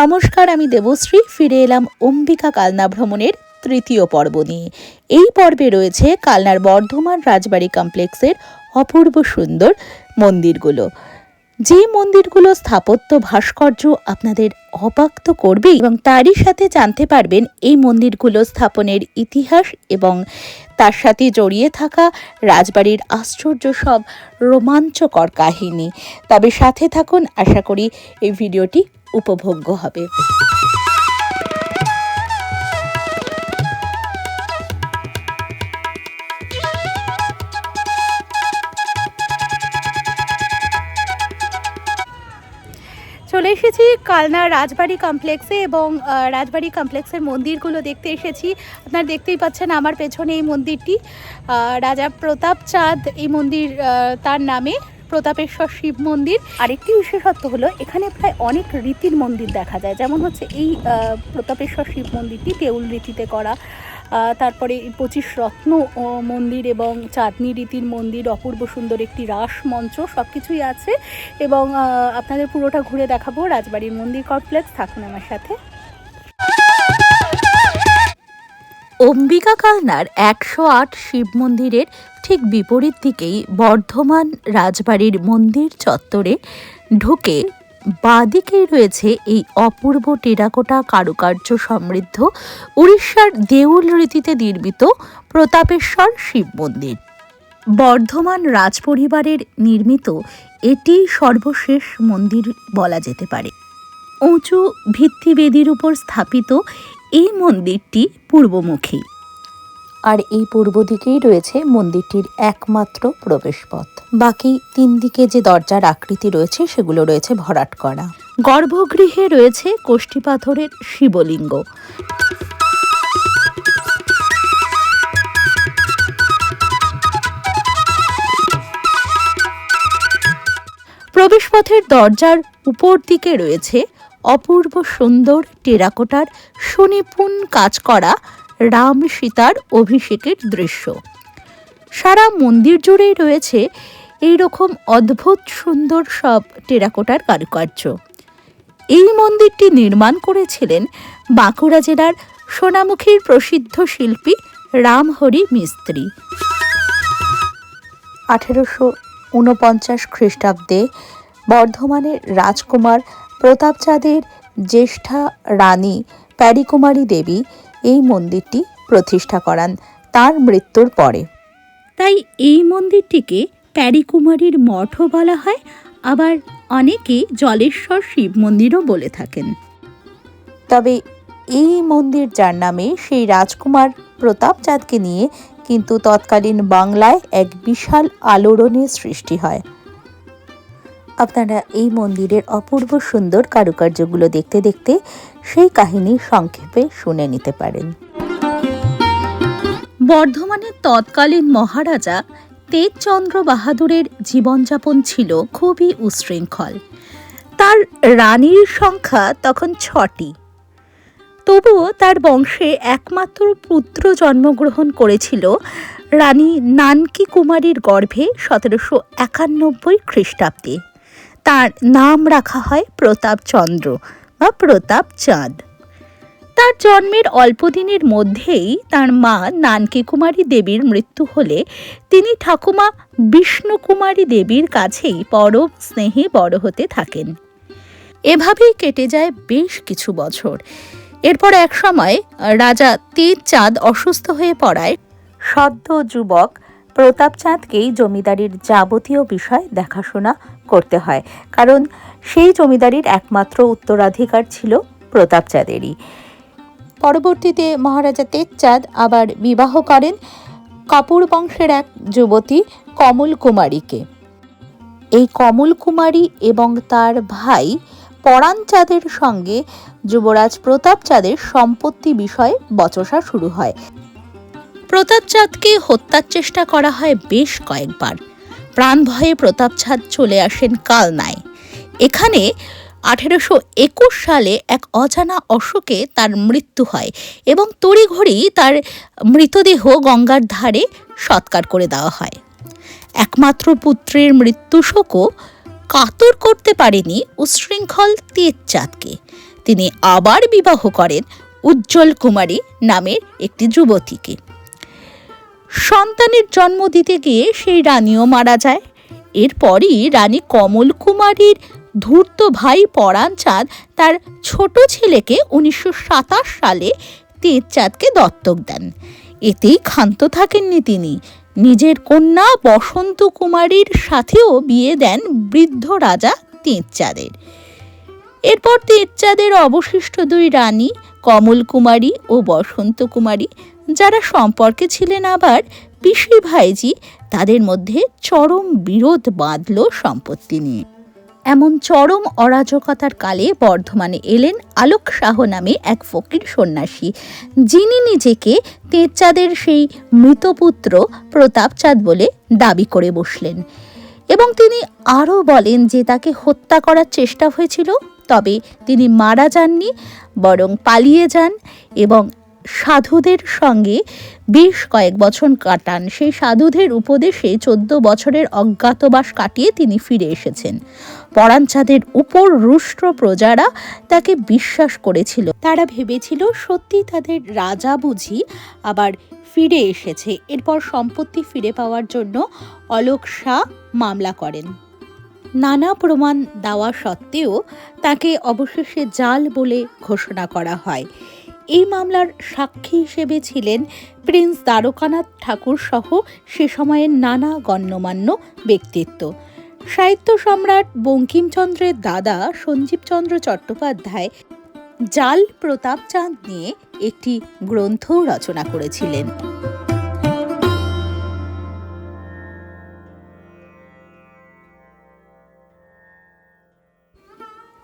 নমস্কার, আমি দেবশ্রী। ফিরে এলাম অম্বিকা কালনা ভ্রমণের তৃতীয় পর্ব নিয়ে। এই পর্বে রয়েছে কালনার বর্ধমান রাজবাড়ি কমপ্লেক্সের অপূর্ব সুন্দর মন্দিরগুলো। যে মন্দিরগুলো স্থাপত্য ভাস্কর্য আপনাদের অবাক তো করবেই এবং তারই সাথে জানতে পারবেন এই মন্দিরগুলো স্থাপনের ইতিহাস এবং তার সাথে জড়িয়ে থাকা রাজবাড়ির আশ্চর্য সব রোমাঞ্চকর কাহিনী। তবে সাথে থাকুন, আশা করি এই ভিডিওটি উপভোগ্য হবে। চলে এসেছি কালনা রাজবাড়ি কমপ্লেক্সে এবং রাজবাড়ি কমপ্লেক্সের মন্দিরগুলো দেখতে এসেছি। আপনারা দেখতেই পাচ্ছেন আমার পেছনে এই মন্দিরটি। রাজা প্রতাপ চাঁদ এই মন্দির তার নামে। প্রতাপেশ্বর শিব মন্দির। আরেকটি বিশেষত্ব হলো, এখানে প্রায় অনেক রীতির মন্দির দেখা যায়। যেমন হচ্ছে এই প্রতাপেশ্বর শিব মন্দিরটি তেউল রীতিতে করা। তারপরে পঁচিশ রত্ন মন্দির এবং চাঁদনি রীতির মন্দির, অপূর্ব সুন্দর একটি রাস মঞ্চ সব কিছুই আছে। এবং আপনাদের পুরোটা ঘুরে দেখাবো রাজবাড়ির মন্দির কমপ্লেক্স। থাকুন আমার সাথে। অম্বিকা কালনার একশো আট শিব মন্দিরের ঠিক বিপরীত দিকেই বর্ধমান রাজবাড়ির মন্দির চত্বরে ঢুকে বাঁদিকেই রয়েছে এই অপূর্ব টেরাকোটা কারুকার্য সমৃদ্ধ উড়িষ্যার দেউল রীতিতে নির্মিত প্রতাপেশ্বর শিব মন্দির। বর্ধমান রাজপরিবারের নির্মিত এটি সর্বশেষ মন্দির বলা যেতে পারে। উঁচু ভিত্তিবেদির উপর স্থাপিত এই মন্দিরটি পূর্বমুখী। আর এই পূর্ব দিকেই রয়েছে মন্দিরটির একমাত্র প্রবেশপথ। বাকি তিন দিকে যে দরজার আকৃতি রয়েছে, সেগুলো রয়েছে ভরাট করা। গর্ভগৃহে রয়েছে কোষ্ঠী পাথরের শিবলিঙ্গ। প্রবেশপথের দরজার উপর দিকে রয়েছে অপূর্ব সুন্দর টেরাকোটার সুনিপুণ কাজ করা রাম সীতার অভিষেকের দৃশ্য। সারা মন্দির জুড়েই রয়েছে এই রকম অদ্ভুত সুন্দর সব টেরাকোটার কারুকার্য। এই মন্দিরটি নির্মাণ করেছিলেন বাঁকুড়া জেলার সোনামুখীর প্রসিদ্ধ শিল্পী রামহরি মিস্ত্রি। আঠেরোশো ঊনপঞ্চাশ খ্রিস্টাব্দে বর্ধমানের রাজকুমার প্রতাপচাঁদের জ্যেষ্ঠা রানী প্যারিকুমারী দেবী এই মন্দিরটি প্রতিষ্ঠা করান তার মৃত্যুর পরে। তাই এই মন্দিরটিকে প্যারিকুমারীর মঠও বলা হয় আবার অনেকে জলেশ্বর শিব মন্দিরও বলে থাকেন। তবে এই মন্দির যার নামে সেই রাজকুমার প্রতাপচাঁদকে নিয়ে কিন্তু তৎকালীন বাংলায় এক বিশাল আলোড়নের সৃষ্টি হয়। আপনারা এই মন্দিরের অপূর্ব সুন্দর কারুকার্যগুলো দেখতে দেখতে সেই কাহিনী সংক্ষেপে শুনে নিতে পারেন। বর্ধমানের তৎকালীন মহারাজা তেজচন্দ্র বাহাদুরের জীবনযাপন ছিল খুবই উশৃঙ্খল। তার রানীর সংখ্যা তখন ছটি। তবুও তার বংশে একমাত্র পুত্র জন্মগ্রহণ করেছিল রানী নানকি কুমারীর গর্ভে সতেরোশো একানব্বই খ্রিস্টাব্দে। তার নাম রাখা হয় প্রতাপচন্দ্র। বা প্রতাপ চাঁদ। তার জন্মের অল্প দিনের মধ্যেই তার মা নানকে কুমারী দেবীর মৃত্যু হলে তিনি ঠাকুমা বিষ্ণু কুমারী দেবীর কাছেই পরম স্নেহে বড় হতে থাকেন। এভাবেই কেটে যায় বেশ কিছু বছর। এরপর এক সময় রাজা তেজ চাঁদ অসুস্থ হয়ে পড়ায় সদ্য যুবক প্রতাপ চাঁদকেই জমিদারির যাবতীয় বিষয় দেখাশোনা করতে হয়। কারণ সেই জমিদারির একমাত্র উত্তরাধিকার ছিল প্রতাপচাঁদেরই পরবর্তীতে মহারাজা তেজচাঁদ আবার বিবাহ করেন কাপুর বংশের এক যুবতী কমল কুমারীকে। এই কমল কুমারী এবং তার ভাই পরাণ চাঁদের সঙ্গে যুবরাজ প্রতাপ চাঁদের সম্পত্তি বিষয়ে বচসা শুরু হয়। প্রতাপচাঁদকে হত্যার চেষ্টা করা হয় বেশ কয়েকবার। প্রাণ ভয়ে প্রতাপচাঁদ চলে আসেন কালনায়। এখানে আঠেরোশো একুশ সালে এক অজানা অসুখে তার মৃত্যু হয় এবং তড়িঘড়ি তার মৃতদেহ গঙ্গার ধারে সৎকার করে দেওয়া হয়। একমাত্র পুত্রের মৃত্যু শোকও কাতর করতে পারেনি উশৃঙ্খল তেজচাঁদকে। তিনি আবার বিবাহ করেন উজ্জ্বল কুমারী নামের একটি যুবতীকে। সন্তানের জন্ম দিতে গিয়ে সেই রানীও মারা যায়। এরপরই রানী কমল কুমারীর ধূর্ত ভাই পরাণ চাঁদ তার ছোট ছেলেকে উনিশশো সাতাশ সালে তেজচাঁদকে দত্তক দেন। এতেই ক্ষান্ত থাকেননি তিনি। নিজের কন্যা বসন্ত কুমারীর সাথেও বিয়ে দেন বৃদ্ধ রাজা তেজচাঁদের এরপর তেজচাঁদের অবশিষ্ট দুই রানী কমল কুমারী ও বসন্ত কুমারী, যারা সম্পর্কে ছিলেন আবার পিসি ভাইজি, তাদের মধ্যে চরম বিরোধ বাঁধল সম্পত্তি নিয়ে। এমন চরম অরাজকতার কালে বর্ধমানে এলেন আলোক শাহ নামে এক ফকির সন্ন্যাসী, যিনি নিজেকে তেজচাঁদের সেই মৃতপুত্র প্রতাপচাঁদ বলে দাবি করে বসলেন। এবং তিনি আরও বলেন যে তাকে হত্যা করার চেষ্টা হয়েছিল, তবে তিনি মারা যাননি, বরং পালিয়ে যান এবং সাধুদের সঙ্গে বেশ কয়েক বছর কাটান। সেই সাধুদের উপদেশে চোদ্দ বছরের অজ্ঞাতবাস কাটিয়ে তিনি ফিরে এসেছেন। পরাণচাঁদের উপর রুষ্ট প্রজারা তাকে বিশ্বাস করেছিল। তারা ভেবেছিল সত্যি তাদের রাজা বুঝি আবার ফিরে এসেছে। এরপর সম্পত্তি ফিরে পাওয়ার জন্য অলোক শাহ মামলা করেন। নানা প্রমাণ দেওয়া সত্ত্বেও তাকে অবশেষে জাল বলে ঘোষণা করা হয়। এই মামলার সাক্ষী হিসেবে ছিলেন প্রিন্স দ্বারকানাথ ঠাকুর সহ সে সময়ের নানা গণ্যমান্য ব্যক্তিত্ব। সাহিত্য সম্রাট বঙ্কিমচন্দ্রের দাদা সঞ্জীবচন্দ্র চট্টোপাধ্যায় জাল প্রতাপ চাঁদ নিয়ে একটি গ্রন্থও রচনা করেছিলেন।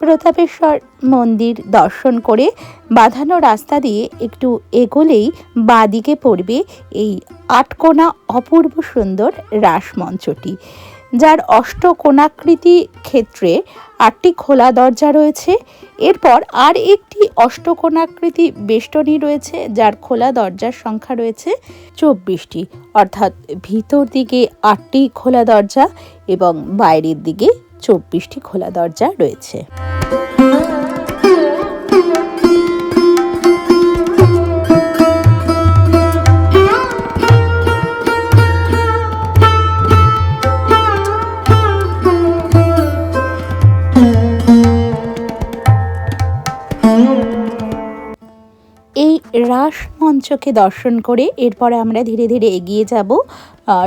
প্রতাপেশ্বর মন্দির দর্শন করে বাঁধানো রাস্তা দিয়ে একটু এগোলেই বাঁদিকে পড়বে এই আটকোনা অপূর্ব সুন্দর রাসমঞ্চটি। যার অষ্টকোণাকৃতি ক্ষেত্রে আটটি খোলা দরজা রয়েছে। এরপর আর একটি অষ্টকোণাকৃতি বেষ্টনী রয়েছে, যার খোলা দরজার সংখ্যা রয়েছে চব্বিশটি। অর্থাৎ ভিতর দিকে আটটি খোলা দরজা এবং বাইরের দিকে চব্বিশটি খোলা দরজা রয়েছে। এই রাস মঞ্চকে দর্শন করে এরপরে আমরা ধীরে ধীরে এগিয়ে যাব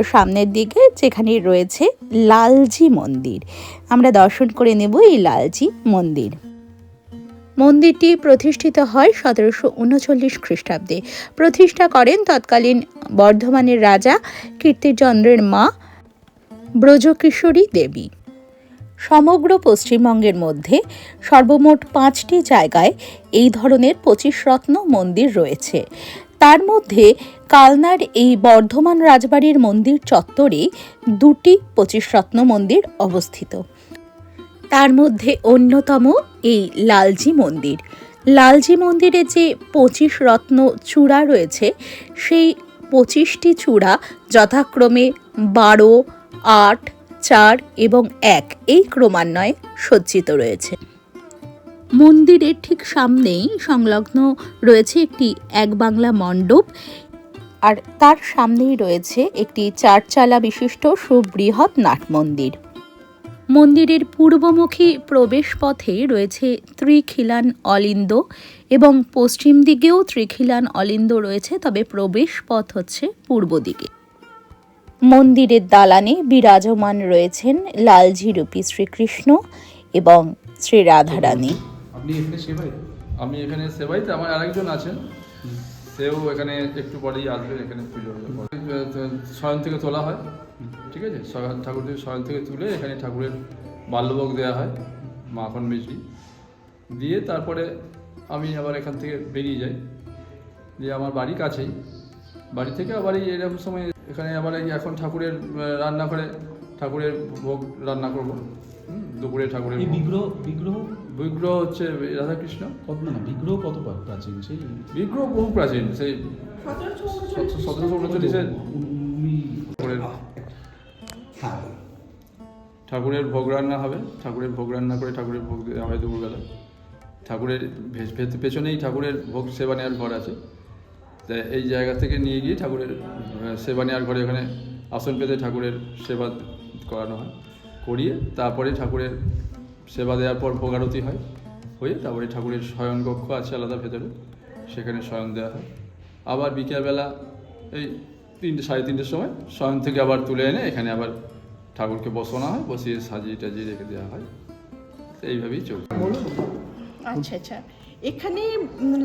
সামনের দিকে যেখানে রয়েছে লালজি মন্দির। আমরা দর্শন করে নেব এই লালজি মন্দির। মন্দিরটি প্রতিষ্ঠিত হয় সতেরোশো উনচল্লিশ খ্রিস্টাব্দে। প্রতিষ্ঠা করেন তৎকালীন বর্ধমানের রাজা কীর্তিচন্দ্রের মা ব্রজকিশোরী দেবী। সমগ্র পশ্চিমবঙ্গের মধ্যে সর্বমোট পাঁচটি জায়গায় এই ধরনের পঁচিশ রত্ন মন্দির রয়েছে। তার মধ্যে কালনার এই বর্ধমান রাজবাড়ির মন্দির চত্বরে দুটি পঁচিশ রত্ন মন্দির অবস্থিত। তার মধ্যে অন্যতম এই লালজি মন্দির। লালজি মন্দিরে যে পঁচিশ রত্ন চূড়া রয়েছে, সেই পঁচিশটি চূড়া যথাক্রমে বারো, আট চার এবং এক এই ক্রমান্বয়ে সজ্জিত রয়েছে। মন্দিরের ঠিক সামনেই সংলগ্ন রয়েছে একটি এক বাংলা মণ্ডপ আর তার সামনেই রয়েছে একটি চারচালা বিশিষ্ট সুবৃহৎ নাট মন্দির। মন্দিরের পূর্বমুখী প্রবেশ পথে রয়েছে ত্রিখিলান অলিন্দ এবং পশ্চিম দিকেও ত্রিখিলান অলিন্দ রয়েছে, তবে প্রবেশ পথ হচ্ছে পূর্ব দিকে। মন্দিরের দালানে বিরাজমান রয়েছেন লালজি রূপী শ্রীকৃষ্ণ এবং শ্রী রাধারানী। আপনি এখানে সেবাই? আমি এখানে সেবাইতে আমার আরেকজন আছেন। সেও এখানে একটু পরেই আসবেন এখানে পুজো হয়ে থেকে তোলা হয়, ঠিক আছে? ঠাকুরদের শয়ন থেকে তুলে এখানে ঠাকুরের বাল্যভোগ দেওয়া হয় মাখন মিষ্টি। দিয়ে তারপরে আমি আবার এখান থেকে বেরিয়ে যাই। যে আমার বাড়ি কাছেই। বাড়ি থেকে আবার এরকম সময় এখানে আবার এই এখন ঠাকুরের রান্না করে ঠাকুরের ভোগ রান্না করব। দুপুরে ঠাকুরের বিগ্রহ বিগ্রহ? বিগ্রহ হচ্ছে রাধাকৃষ্ণ। কত না বিগ্রহ কত প্রাচীন? সেই বিগ্রহ বহু প্রাচীন সেই সতেরোশো উনচল্লিশে ঠাকুরের হ্যাঁ। ঠাকুরের ভোগ রান্না হবে। ঠাকুরের ভোগ রান্না করে ঠাকুরের ভোগ দেওয়া হয় দুপুরবেলা ঠাকুরের পেছনেই ঠাকুরের ভোগ সেবা নেওয়ার ঘর আছে। তা এই জায়গা থেকে নিয়ে গিয়ে ঠাকুরের সেবা নেওয়ার ঘরে ওখানে আসন পেতে ঠাকুরের সেবা করানো হয়। করিয়ে তারপরে ঠাকুরের সেবা দেওয়ার পর ভোগারতি হয়, হয়ে তারপরে ঠাকুরের শয়ন কক্ষ আছে আলাদা ভেতরে, সেখানে শয়ন দেওয়া হয়। আবার বিকেলবেলা এই তিনটে, সাড়ে তিনটের সময় শয়ন থেকে আবার তুলে এনে এখানে আবার ঠাকুরকে বসানো হয়, বসিয়ে সাজিয়ে টাজিয়ে রেখে দেওয়া হয়। এইভাবেই চলছে। আচ্ছা আচ্ছা। এখানে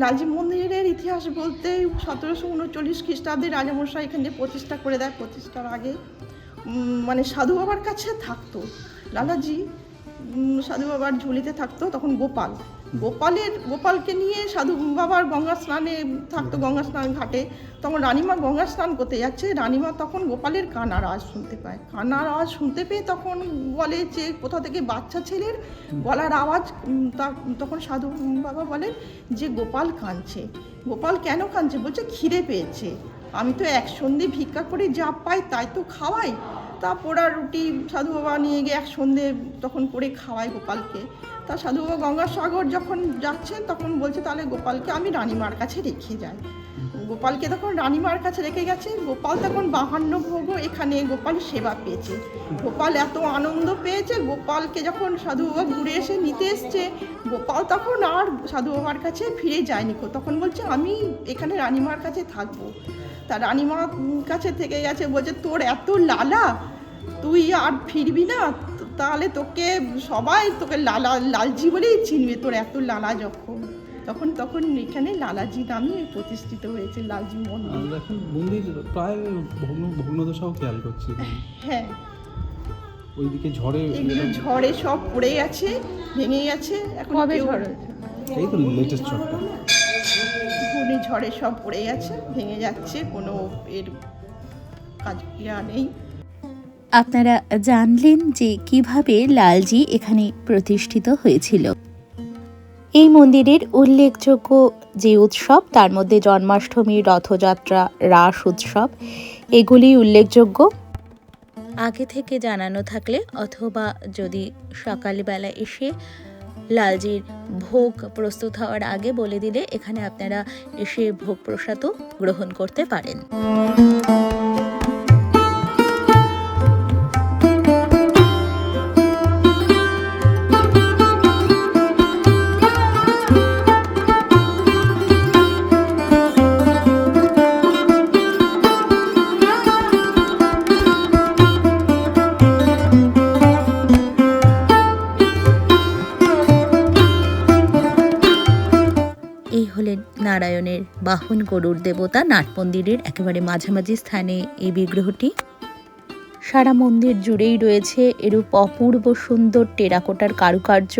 লালজি মন্দিরের ইতিহাস বলতে সতেরোশো উনচল্লিশ খ্রিস্টাব্দে রাজামশাই এখানে প্রতিষ্ঠা করে দেয়, প্রতিষ্ঠার আগে। মানে সাধু বাবার কাছে থাকতো। লালাজি সাধু বাবার ঝুলিতে থাকতো, তখন গোপাল। গোপালের, গোপালকে নিয়ে সাধু বাবার গঙ্গা স্নানে থাকতো, গঙ্গা স্নান ঘাটে। তখন রানীমা গঙ্গা স্নান করতে যাচ্ছে। রানীমা তখন গোপালের কানার আওয়াজ শুনতে পায়। কানার আওয়াজ শুনতে পেয়ে তখন বলে যে, কোথা থেকে বাচ্চা ছেলের গলার আওয়াজ? তখন সাধু বাবা বলেন যে, গোপাল কাঁদছে। গোপাল কেন কাঁদছে? বলছে, খিদে পেয়েছে। আমি তো এক সন্ধে ভিক্ষা করে যা পাই তাই তো খাওয়াই। তা পোড়া রুটি সাধু বাবা নিয়ে গিয়ে এক সন্ধে তখন করে খাওয়াই গোপালকে। তা সাধু বাবা গঙ্গাসাগর যখন যাচ্ছেন, তখন বলছে, তাহলে গোপালকে আমি রানীমার কাছে রেখে যাই। গোপালকে তখন রানীমার কাছে রেখে গেছে। গোপাল তখন বাহান্ন ভোগও এখানে গোপাল সেবা পেয়েছে। গোপাল এত আনন্দ পেয়েছে, গোপালকে যখন সাধু বাবা ঘুরে এসে নিতে এসছে, গোপাল তখন আর সাধু বাবার কাছে ফিরে যায়নি। তখন বলছে, আমি এখানে রানীমার কাছে থাকব। তা রানীমার কাছে থেকে গেছে, বলছে, তোর এত লালা, তুই আর ফিরবি না তাহলে তোকে সবাই তোকে লালা লালজি বলেই চিনবে তোর এত লালা যখন। তখন তখন এখানে লালাজি নামে প্রতিষ্ঠিত হয়েছে লালজি মন্দির। এখন মন্দির প্রায় ভগ্ন ভগ্নদশাও খেয়াল করছি। হ্যাঁ। ওইদিকে ঝড়ে এগুলো ঝড়ে সব পড়ে গেছে ভেঙে গেছে এখন কবে ঝড়? এই তো লেটেস্ট ঝড়টা। ঘূর্ণি ঝড়ে সব পড়ে গেছে ভেঙে যাচ্ছে কোনো এর কাজ নেই। আপনারা জানলেন যে কীভাবে লালজি এখানে প্রতিষ্ঠিত হয়েছিল। এই মন্দিরের উল্লেখযোগ্য যে উৎসব, তার মধ্যে জন্মাষ্টমী, রথযাত্রা, রাস উৎসব, এগুলি উল্লেখযোগ্য। আগে থেকে জানানো থাকলে অথবা যদি সকালবেলা এসে লালজির ভোগ প্রস্তুত হওয়ার আগে বলে দিলে, এখানে আপনারা এসে ভোগ প্রসাদও গ্রহণ করতে পারেন। নারায়ণের বাহন গরুর দেবতা নাট মন্দিরের একেবারে মাঝামাঝি স্থানে এই বিগ্রহটি। সারা মন্দির জুড়েই রয়েছে এরূপ অপূর্ব সুন্দর টেরাকোটার কারুকার্য।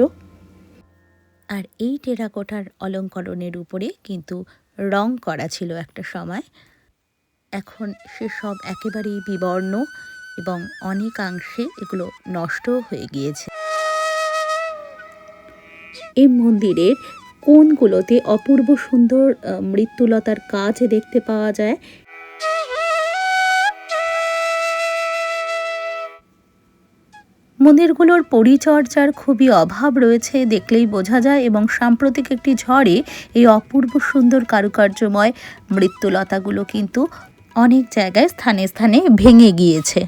আর এই টেরাকোটার অলঙ্করণের উপরে কিন্তু রং করা ছিল একটা সময়। এখন সেসব একেবারেই বিবর্ণ এবং অনেকাংশে এগুলো নষ্টও হয়ে গিয়েছে। এই মন্দিরের কোণগুলোতে অপূর্ব সুন্দর মৃত্যুলতার কাজ দেখতে পাওয়া যায়? মন্দিরগুলোর পরিচর্যার খুবই অভাব রয়েছে, দেখলেই বোঝা যায় এবং সাম্প্রতিক একটি ঝড়ে এই অপূর্ব সুন্দর কারুকার্যময় মৃত্যুলতাগুলো কিন্তু অনেক জায়গায় স্থানে স্থানে ভেঙে গিয়েছে।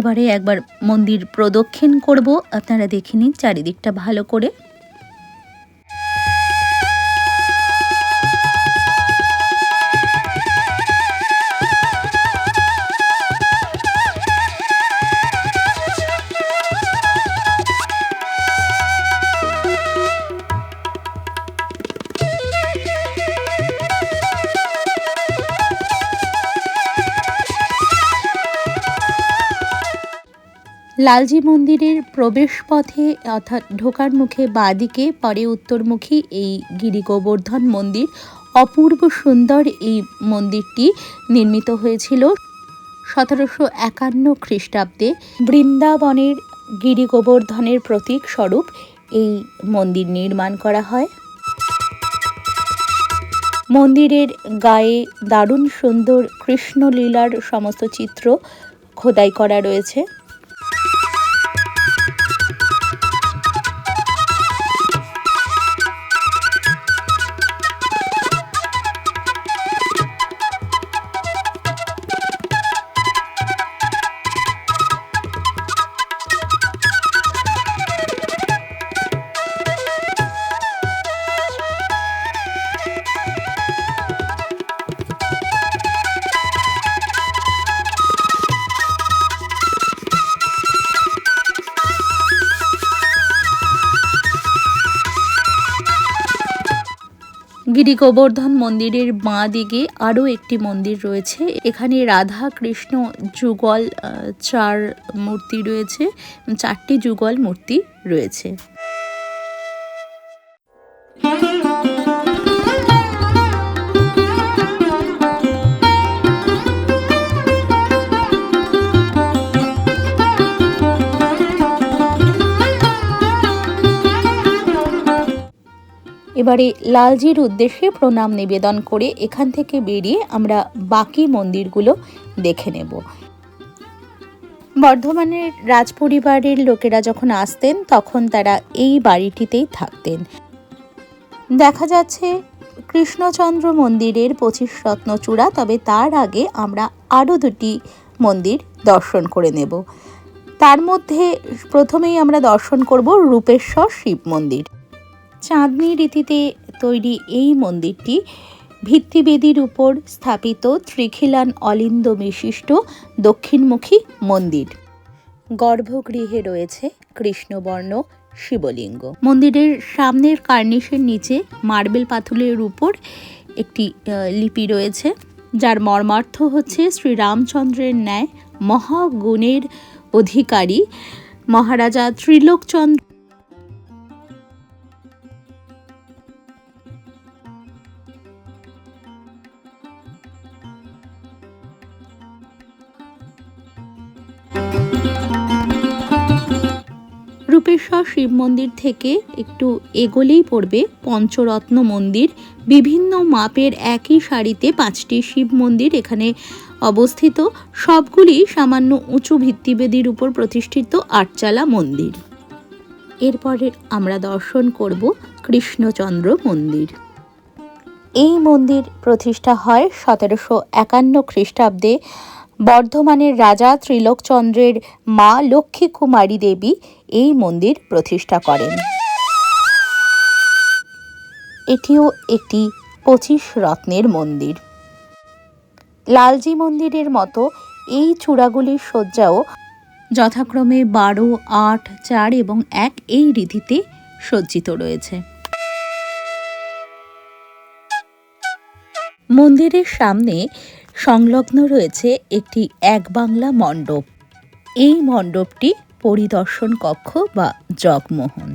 এবারে একবার মন্দির প্রদক্ষিণ করব। আপনারা দেখে নিন চারিদিকটা ভালো করে। লালজি মন্দিরের প্রবেশপথে অর্থাৎ ঢোকার মুখে বাঁদিকে, পরে উত্তরমুখী এই গিরি গোবর্ধন মন্দির। অপূর্ব সুন্দর এই মন্দিরটি নির্মিত হয়েছিল সতেরোশো একান্ন খ্রিস্টাব্দে। বৃন্দাবনের গিরি গোবর্ধনের প্রতীক স্বরূপ এই মন্দির নির্মাণ করা হয়। মন্দিরের গায়ে দারুণ সুন্দর কৃষ্ণলীলার সমস্ত চিত্র খোদাই করা রয়েছে। গিরি গোবর্ধন মন্দিরের বাঁ দিকে আরও একটি মন্দির রয়েছে। এখানে রাধা, কৃষ্ণ, যুগল চার মূর্তি রয়েছে। চারটি যুগল মূর্তি রয়েছে। এবারে লালজির উদ্দেশ্যে প্রণাম নিবেদন করে এখান থেকে বেরিয়ে আমরা বাকি মন্দিরগুলো দেখে নেব। বর্ধমানের রাজপরিবারের লোকেরা যখন আসতেন, তখন তারা এই বাড়িটিতেই থাকতেন। দেখা যাচ্ছে কৃষ্ণচন্দ্র মন্দিরের পঁচিশ রত্নচূড়া, তবে তার আগে আমরা আরও দুটি মন্দির দর্শন করে নেব। তার মধ্যে প্রথমেই আমরা দর্শন করব রূপেশ্বর শিব মন্দির। চাঁদনি রীতিতে তৈরি এই মন্দিরটি ভিত্তিবেদির উপর স্থাপিত ত্রিখিলান অলিন্দ বিশিষ্ট দক্ষিণমুখী মন্দির। গর্ভগৃহে রয়েছে কৃষ্ণবর্ণ শিবলিঙ্গ। মন্দিরের সামনের কার্নিশের নিচে মার্বেল পাথুলের উপর একটি লিপি রয়েছে, যার মর্মার্থ হচ্ছে শ্রীরামচন্দ্রের ন্যায় মহাগুণের অধিকারী মহারাজা ত্রিলোকচন্দ্র রূপেশ্বর শিব মন্দির থেকে একটু এগোলেই পড়বে পঞ্চরত্ন মন্দির। বিভিন্ন মাপের একই সারিতে পাঁচটি শিব মন্দির এখানে অবস্থিত। সবগুলি সামান্য উঁচু ভিত্তিবেদির উপর প্রতিষ্ঠিত আটচালা মন্দির। এরপরে আমরা দর্শন করব কৃষ্ণচন্দ্র মন্দির। এই মন্দির প্রতিষ্ঠা হয় সতেরোশো একান্ন খ্রিস্টাব্দে। বর্ধমানের রাজা ত্রিলোকচন্দ্রের মা লক্ষ্মী কুমারী দেবী এই মন্দির প্রতিষ্ঠা করেন। এটিও একটি পঁচিশ রত্নের মন্দির। লালজি মন্দিরের মতো এই চূড়াগুলির শয্যাও যথাক্রমে বারো, আট, চার এবং এক এই রীতিতে সজ্জিত রয়েছে। মন্দিরের সামনে সংলগ্ন রয়েছে একটি এক বাংলা মণ্ডপ। এই মণ্ডপটি পরিদর্শন কক্ষ বা জগমোহন।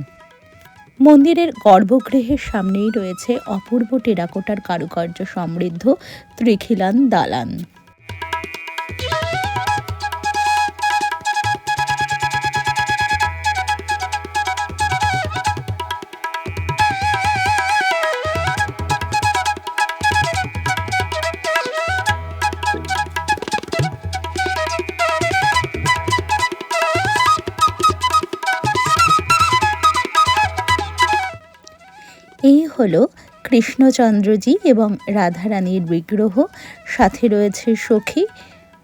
মন্দিরের গর্ভগৃহের সামনেই রয়েছে অপূর্ব টেরাকোটার কারুকার্য সমৃদ্ধ ত্রিখিলান দালান। কৃষ্ণচন্দ্রজি এবং রাধারানীর বিগ্রহ। সাথে রয়েছে সখী।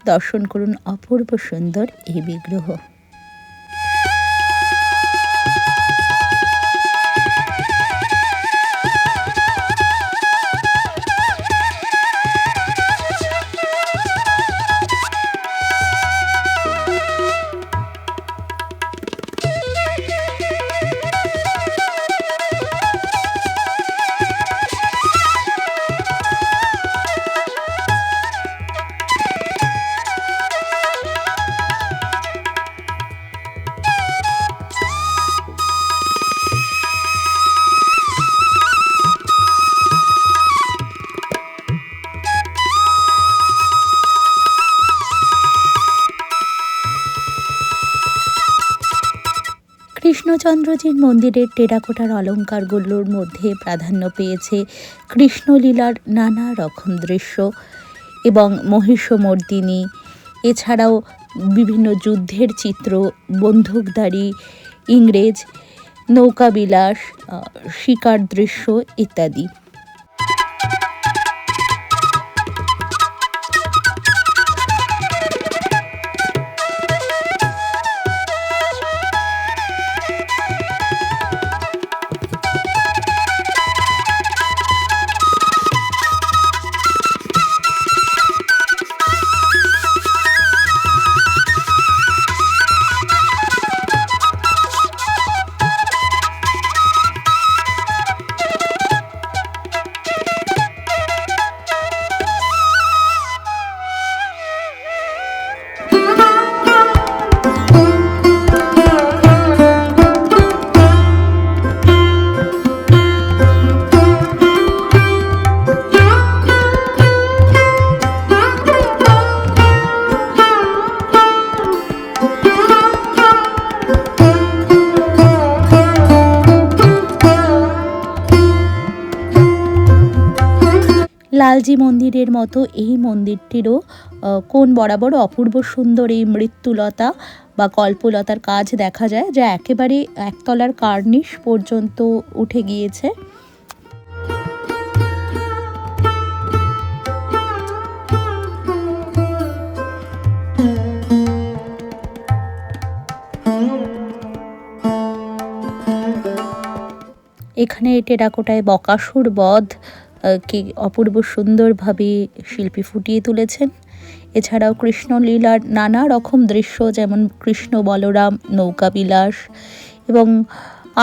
দর্শন করুন অপূর্ব সুন্দর এই বিগ্রহ। কৃষ্ণচন্দ্রজির মন্দিরের টেরাকোটার অলঙ্কারগুলোর মধ্যে প্রাধান্য পেয়েছে কৃষ্ণলীলার নানা রকম দৃশ্য এবং মহিষমর্দিনী। এছাড়াও বিভিন্ন যুদ্ধের চিত্র, বন্দুকধারী, ইংরেজ, নৌকাবিলাস বিলাস শিকার দৃশ্য ইত্যাদি। লালজি মন্দিরের মতো এই মন্দিরটিরও কোণ বরাবর অপূর্ব সুন্দর এই মৃত্যুলতা বা কল্পলতার কাজ দেখা যায়, যা একেবারে একতলার কার্নিশ পর্যন্ত উঠে গিয়েছে। এখানে টেরাকোটায় বকাসুর বধ কে অপূর্ব সুন্দরভাবে শিল্পী ফুটিয়ে তুলেছেন। এছাড়াও কৃষ্ণলীলার নানা রকম দৃশ্য যেমন কৃষ্ণ বলরাম, নৌকা বিলাস এবং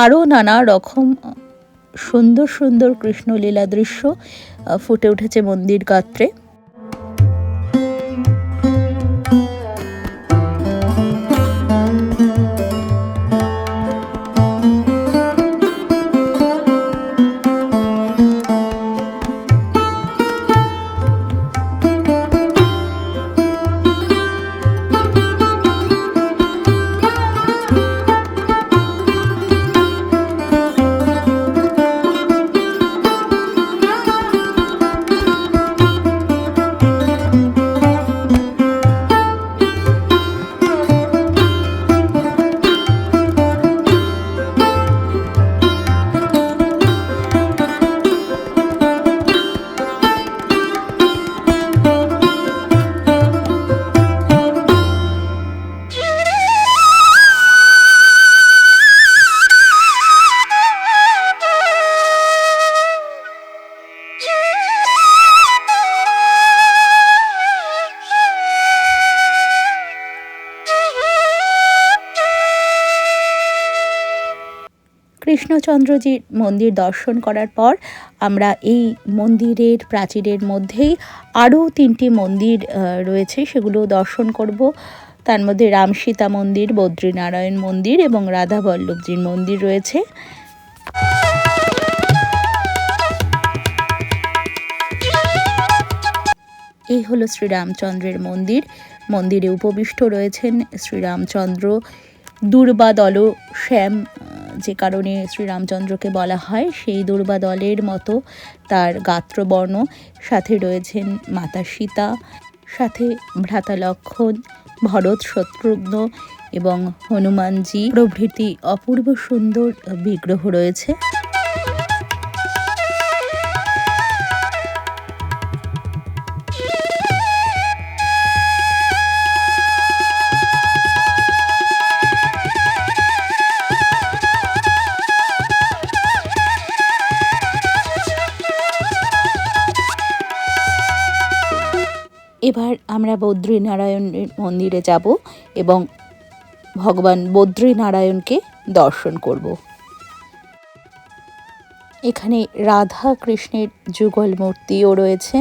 আরও নানা রকম সুন্দর সুন্দর কৃষ্ণলীলা দৃশ্য ফুটে উঠেছে মন্দির গাত্রে। কৃষ্ণচন্দ্রজির মন্দির দর্শন করার পর আমরা এই মন্দিরের প্রাচীরের মধ্যেই আরও তিনটি মন্দির রয়েছে। সেগুলো দর্শন করব। তার মধ্যে রামসীতা মন্দির, বদ্রীনারায়ণ মন্দির এবং রাধা বল্লভজির মন্দির রয়েছে। এই হলো শ্রীরামচন্দ্রের মন্দির। মন্দিরে উপবিষ্ট রয়েছেন শ্রীরামচন্দ্র, দুর্বাদল, শ্যাম যে কারণে শ্রীরামচন্দ্রকে বলা হয়, সেই দুর্বা দলের মতো তার গাত্রবর্ণ। সাথে রয়েছেন মাতা সীতা, সাথে ভ্রাতা লক্ষণ, ভরত শত্রুঘ্ন এবং হনুমানজি। প্রভৃতি অপূর্ব সুন্দর বিগ্রহ রয়েছে। এবার আমরা বদ্রীনারায়ণের মন্দিরে যাব এবং ভগবান বদ্রীনারায়ণকে দর্শন করব। এখানে রাধা কৃষ্ণের যুগল মূর্তিও রয়েছে।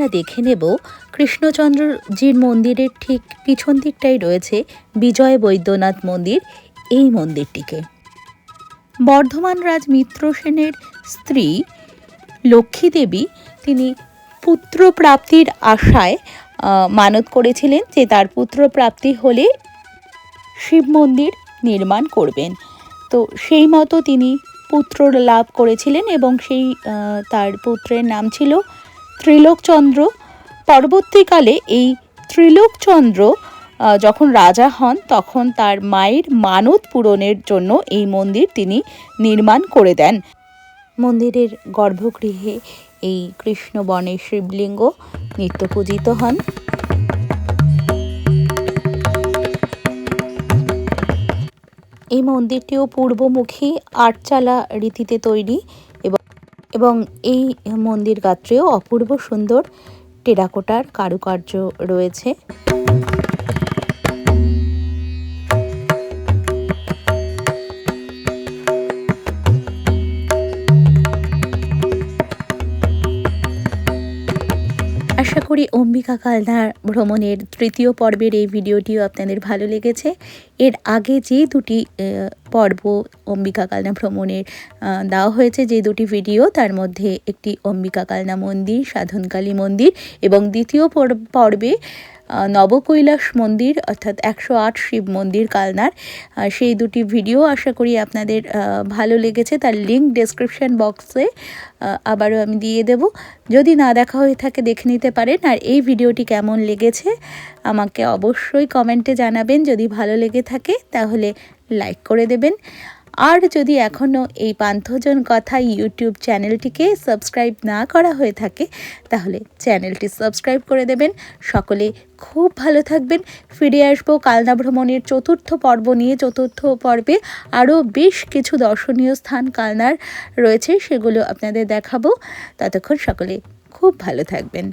আমরা দেখে নেব কৃষ্ণচন্দ্রজির মন্দিরের ঠিক পিছন দিকটাই রয়েছে বিজয় বৈদ্যনাথ মন্দির, এই মন্দিরটিকে। বর্ধমান রাজ মিত্র সেনের স্ত্রী লক্ষ্মী দেবী তিনি পুত্র প্রাপ্তির আশায় মানত করেছিলেন যে তার পুত্র প্রাপ্তি হলে শিব মন্দির নির্মাণ করবেন। তো সেই মতো তিনি পুত্র লাভ করেছিলেন এবং সেই তার পুত্রের নাম ছিল ত্রিলোকচন্দ্র। পরবর্তীকালে এই ত্রিলোকচন্দ্র যখন রাজা হন, তখন তার মায়ের মানত পূরণের জন্য এই মন্দির তিনি নির্মাণ করে দেন। মন্দিরের গর্ভগৃহে এই কৃষ্ণ বনের শিবলিঙ্গ নিত্য পূজিত হন। এই মন্দিরটিও পূর্বমুখী আটচালা রীতিতে তৈরি। এবং এই মন্দির গাত্রেও অপূর্ব সুন্দর টেরাকোটার কারুকার্য রয়েছে। করি অম্বিকা কালনার ভ্রমণের তৃতীয় পর্বের এই ভিডিওটিও আপনাদের ভালো লেগেছে। এর আগে যে দুটি পর্ব অম্বিকা কালনা ভ্রমণের দেওয়া হয়েছে, যে দুটি ভিডিও, তার মধ্যে একটি অম্বিকা কালনা মন্দির, সাধনকালী মন্দির এবং দ্বিতীয় পর- পর্বে নবকৈলাস মন্দির, অর্থাৎ একশো আট শিব মন্দির কালনার। সেই দুটি ভিডিও আশা করি আপনাদের ভালো লেগেছে। তার লিঙ্ক ডেসক্রিপশন বক্সে আবারও আমি দিয়ে দেব। যদি না দেখা হয়ে থাকে, দেখে নিতে পারেন। আর এই ভিডিওটি কেমন লেগেছে, আমাকে অবশ্যই কমেন্টে জানাবেন। যদি ভালো লেগে থাকে, তাহলে লাইক করে দেবেন। আর যদি এখনও এই পান্থজন কথা ইউটিউব চ্যানেলটিকে সাবস্ক্রাইব না করা হয়ে থাকে, তাহলে চ্যানেলটি সাবস্ক্রাইব করে দেবেন। সকলে খুব ভালো থাকবেন। ফিরে আসব কালনা ভ্রমণের চতুর্থ পর্ব নিয়ে। চতুর্থ পর্বে আরও বেশ কিছু দর্শনীয় স্থান কালনার রয়েছে, সেগুলো আপনাদের দেখাবো। ততক্ষণ সকলে খুব ভালো থাকবেন।